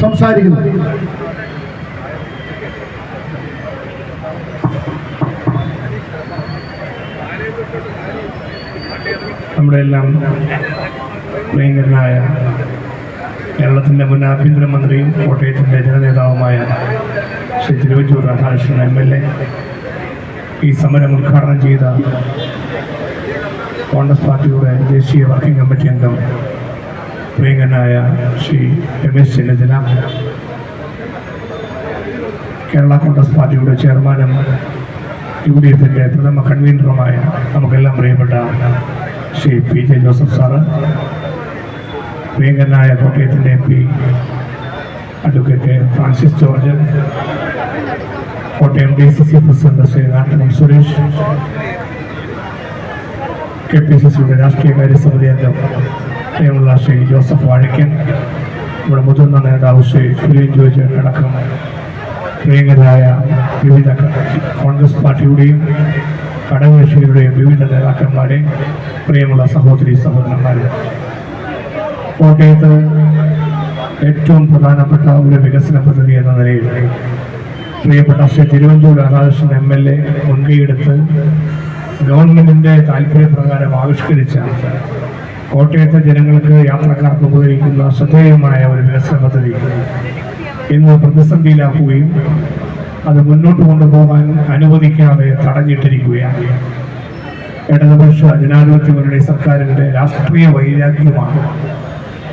സംസാരിക്കുന്നു. നമ്മുടെ എല്ലാം പ്രിയങ്കരനായ കേരളത്തിന്റെ മുൻ ആഭ്യന്തരമന്ത്രിയും കോട്ടയത്തിന്റെ ജനനേതാവുമായ Shri Thiruvanchoor Radhakrishnan M L A. ഈ സമരം ഉദ്ഘാടനം ചെയ്ത കോൺഗ്രസ് പാർട്ടിയുടെ ദേശീയ വർക്കിംഗ് കമ്മിറ്റി അംഗം പ്രിയങ്കരനായ ശ്രീ രമേശ് ചെന്നിത്തല കേരള കോൺഗ്രസ് പാർട്ടിയുടെ ചെയർമാനും യു ഡി എഫിന്റെ പ്രഥമ കൺവീനറുമായ നമുക്കെല്ലാം പ്രിയപ്പെട്ട Shri P J Joseph sir പ്രിയങ്കരനായ കോട്ടയത്തിന്റെ M P advocate Francis George Kottayam D C C president Shri Nattakam Suresh K P C സിയുടെ രാഷ്ട്രീയകാര്യ സമിതി അംഗം പ്രിയമുള്ള ശ്രീ ജോസഫ് വാഴക്കൻ നമ്മുടെ മുതിർന്ന നേതാവ് ശ്രീ കുര്യൻ ജോജി അടക്കം പ്രിയങ്കരായ വിവിധ കോൺഗ്രസ് പാർട്ടിയുടെയും ഘടകകക്ഷികളുടെയും വിവിധ നേതാക്കന്മാരെ പ്രിയമുള്ള സഹോദരി സഹോദരന്മാരെ. കോട്ടയത്ത് ഏറ്റവും പ്രധാനപ്പെട്ട ഒരു വികസന പദ്ധതി എന്ന നിലയിൽ പ്രിയപ്പെട്ട Shri Thiruvanchoor Radhakrishnan M L A മുൻകൈയെടുത്ത് ഗവൺമെന്റിന്റെ താല്പര്യപ്രകാരം ആവിഷ്കരിച്ച കോട്ടയത്തെ ജനങ്ങൾക്ക് യാത്രക്കാർക്ക് ഉപകരിക്കുന്ന ശ്രദ്ധേയമായ ഒരു വികസന പദ്ധതി. ഇന്ന് പ്രതിസന്ധിയിലാക്കുകയും അത് മുന്നോട്ട് കൊണ്ടുപോകാൻ അനുവദിക്കാതെ തടഞ്ഞിട്ടിരിക്കുകയാണ്. ഇടതുപക്ഷ ജനാധിപത്യ മുന്നണി സർക്കാരിന്റെ രാഷ്ട്രീയ വൈരാഗ്യമാണ്.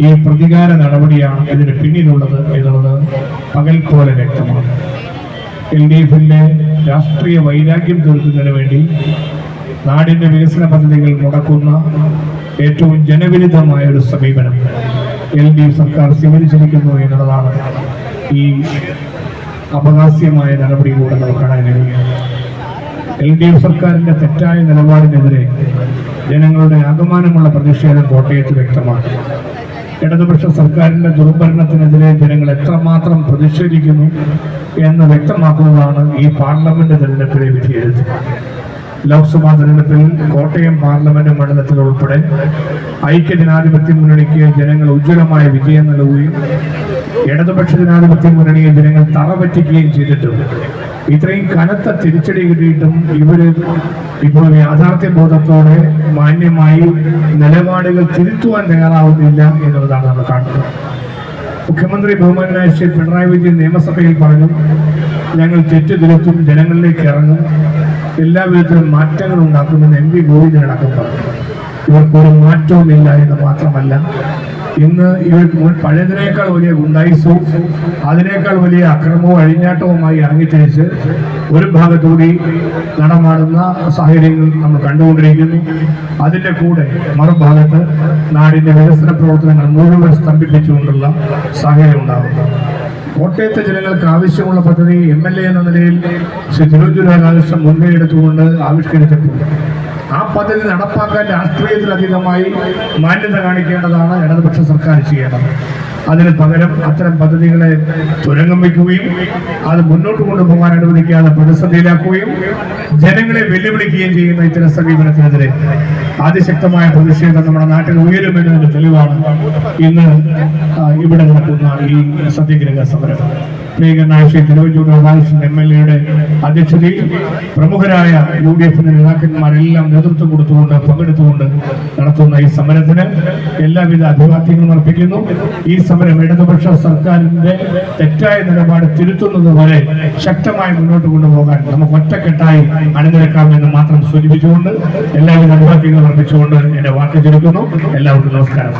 ഈ പ്രതികാര നടപടിയാണ് ഇതിന് പിന്നിലുള്ളത് എന്നുള്ളത് പകൽക്കോല വ്യക്തമാണ്. എൽ ഡി എഫിന്റെ രാഷ്ട്രീയ വൈരാഗ്യം തീർക്കുന്നതിന് വേണ്ടി നാടിന്റെ വികസന പദ്ധതികൾ മുടക്കുന്ന ഏറ്റവും ജനവിരുദ്ധമായ ഒരു സമീപനം എൽ ഡി എഫ് സർക്കാർ സ്വീകരിച്ചിരിക്കുന്നു എന്നുള്ളതാണ് ഈ അപഹാസ്യമായ നടപടിയിലൂടെ നമുക്ക് കാണാൻ കഴിയും എൽ ഡി എഫ് സർക്കാരിന്റെ തെറ്റായ നിലപാടിനെതിരെ ജനങ്ങളുടെ ആകമാനമുള്ള പ്രതിഷേധം കോട്ടയത്ത് വ്യക്തമാണ്. ഇടതുപക്ഷ സർക്കാരിന്റെ ദുർഭരണത്തിനെതിരെ ജനങ്ങൾ എത്രമാത്രം പ്രതിഷേധിക്കുന്നു എന്ന് വ്യക്തമാക്കുന്നതാണ് ഈ പാർലമെന്റ് തെരഞ്ഞെടുപ്പിലെ വിധിയെഴുത്ത്. ലോക്സഭാ തെരഞ്ഞെടുപ്പിൽ കോട്ടയം പാർലമെന്റ് മണ്ഡലത്തിൽ ഉൾപ്പെടെ ഐക്യ ജനാധിപത്യ മുന്നണിക്ക് ജനങ്ങൾ ഉജ്ജ്വലമായ വിജയം നൽകുകയും ഇടതുപക്ഷ ജനാധിപത്യ മുന്നണിയെ ജനങ്ങൾ തറപറ്റിക്കുകയും ചെയ്തിട്ടും ഇത്രയും കനത്ത തിരിച്ചടി കിട്ടിയിട്ടും ഇവർ ഇപ്പോൾ യാഥാർത്ഥ്യ ബോധത്തോടെ മാന്യമായി നിലപാടുകൾ തിരുത്തുവാൻ തയ്യാറാവുന്നില്ല എന്നുള്ളതാണ് നമ്മൾ കാണുന്നത്. മുഖ്യമന്ത്രി ബഹുമാനായ ശ്രീ പിണറായി വിജയൻ നിയമസഭയിൽ പറഞ്ഞു ഞങ്ങൾ തെറ്റ് തിരുത്തും ജനങ്ങളിലേക്ക് ഇറങ്ങും. എല്ലാ വിധത്തിലും മാറ്റങ്ങൾ ഉണ്ടാക്കുമെന്ന് എം വി ഗോവിന്ദൻ അടക്കം പറഞ്ഞു. ഇവർക്കൊരു മാറ്റവുമില്ല എന്ന് മാത്രമല്ല ഇന്ന് ഇവർക്ക് പഴയതിനേക്കാൾ വലിയ ഗുണ്ടായിസവും അതിനേക്കാൾ വലിയ അക്രമവും അഴിഞ്ഞാട്ടവുമായി ഇറങ്ങിത്തിരിച്ച് ഒരു ഭാഗത്തുകൂടി നടമാടുന്ന സാഹചര്യങ്ങൾ നമ്മൾ കണ്ടുകൊണ്ടിരിക്കുന്നു. അതിന്റെ കൂടെ മറുഭാഗത്ത് നാടിന്റെ വികസന പ്രവർത്തനങ്ങൾ മുഴുവൻ സ്തംഭിപ്പിച്ചുകൊണ്ടുള്ള സാഹചര്യം ഉണ്ടാകുന്നു. കോട്ടയത്തെ ജനങ്ങൾക്ക് ആവശ്യമുള്ള പദ്ധതി എം എൽ എ എന്ന നിലയിൽ ശ്രീ തിരുവഞ്ചൂർ രാധാകൃഷ്ണൻ മുൻകൈ എടുത്തുകൊണ്ട് ആവിഷ്കരിച്ചിട്ടുണ്ട്. ആ പദ്ധതി നടപ്പാക്കാൻ രാഷ്ട്രീയത്തിലധികമായി മാന്യത കാണിക്കേണ്ടതാണ് ഇടതുപക്ഷ സർക്കാർ ചെയ്യേണ്ടത്. അതിന് പകരം അത്തരം പദ്ധതികളെ തുരങ്കം വയ്ക്കുകയും അത് മുന്നോട്ട് കൊണ്ടുപോകാൻ അനുവദിക്കാതെ പ്രതിസന്ധിയിലാക്കുകയും ജനങ്ങളെ വെല്ലുവിളിക്കുകയും ചെയ്യുന്ന ഇത്തരം സമീപനത്തിനെതിരെ അതിശക്തമായ പ്രതിഷേധം നമ്മുടെ നാട്ടിൽ ഉയരുമെന്നതിന്റെ തെളിവാണ്. ഇന്ന് ഇവിടെ നടക്കുന്ന ഈ സത്യഗ്രഹ സമരം. പ്രിയങ്കരനായ ശ്രീ തിരുവഞ്ചൂർ രാധാകൃഷ്ണൻ എം എൽ എയുടെ അധ്യക്ഷതയിൽ പ്രമുഖരായ യു ഡി എഫിന്റെ നേതാക്കന്മാരെല്ലാം നേതൃത്വം കൊടുത്തുകൊണ്ട് പങ്കെടുത്തുകൊണ്ട് നടത്തുന്ന ഈ സമരത്തിന് എല്ലാവിധ അഭിവാദ്യങ്ങളും അർപ്പിക്കുന്നു. ഈ സമരം ഇടതുപക്ഷ സർക്കാരിന്റെ തെറ്റായ നിലപാട് തിരുത്തുന്നത് വരെ ശക്തമായി മുന്നോട്ട് കൊണ്ടുപോകാൻ നമുക്ക് ഒറ്റക്കെട്ടായി അണിനിരക്കാമെന്ന് മാത്രം സൂചിപ്പിച്ചുകൊണ്ട് എല്ലാവിധ അഭിവാദ്യങ്ങളും അർപ്പിച്ചുകൊണ്ട് എന്റെ വാക്ക് ചുരുക്കുന്നു. എല്ലാവർക്കും നമസ്കാരം.